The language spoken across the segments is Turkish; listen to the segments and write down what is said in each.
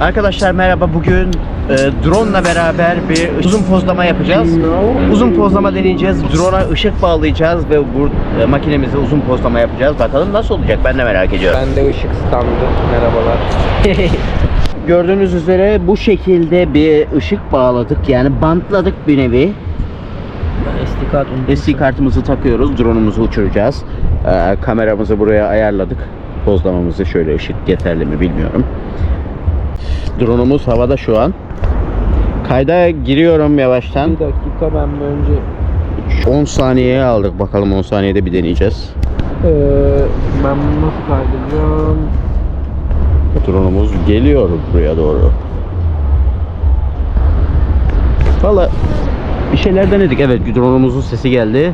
Arkadaşlar merhaba. Bugün e, drone ile beraber bir uzun pozlama yapacağız. Uzun pozlama deneyeceğiz. Drone'a ışık bağlayacağız ve bu e, makinemize uzun pozlama yapacağız. Bakalım nasıl olacak ben de merak ediyorum. Ben de ışık standı. Merhabalar. Gördüğünüz üzere bu şekilde bir ışık bağladık. Yani bantladık bir nevi. SD kart SD kartımızı takıyoruz. Drone'umuzu uçuracağız. Ee, kameramızı buraya ayarladık. Pozlamamızı şöyle ışık yeterli mi bilmiyorum. Drone'umuz havada şu an. Kayda giriyorum yavaştan. Bir dakika ben önce 10 saniyeye aldık. Bakalım 10 saniyede bir deneyeceğiz. Ee, ben bunu nasıl kaydedeceğim? Drone'umuz geliyor buraya doğru. Valla bir şeyler denedik. Evet drone'umuzun sesi geldi.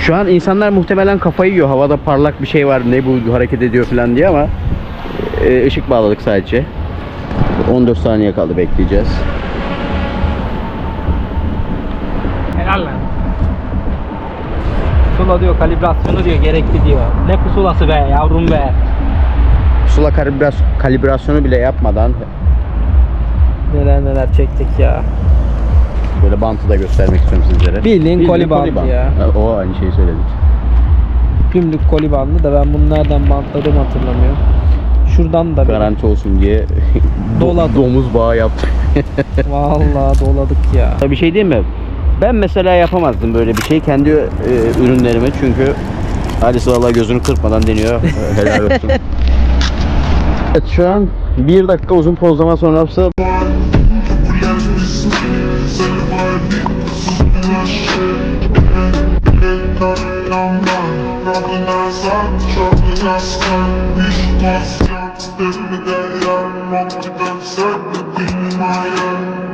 Şu an insanlar muhtemelen kafayı yiyor. Havada parlak bir şey var. Ne bu hareket ediyor falan diye ama e, ışık bağladık sadece. 14 saniye kaldı bekleyeceğiz. Helal lan. Pusula diyor kalibrasyonu diyor gerekli diyor. Ne pusulası be yavrum be. Pusula kalibras- kalibrasyonu bile yapmadan Neler neler çektik ya. böyle bantı da göstermek istiyorum sizlere. Bildiğin koli bandı bant. ya. O aynı şeyi söyledik. Gümrük koli bandı da ben bunu nereden bantladığımı hatırlamıyorum. Şuradan da. Garanti olsun diye Doladım. domuz bağı yaptık. Vallahi doladık ya. Bir şey diyeyim mi? Ben mesela yapamazdım böyle bir şey kendi e, ürünlerime çünkü Alice valla gözünü kırpmadan deniyor. Helal olsun. evet şu an bir dakika uzun pozlama sonrası Evimde yarım ama ben sevmediğim hayal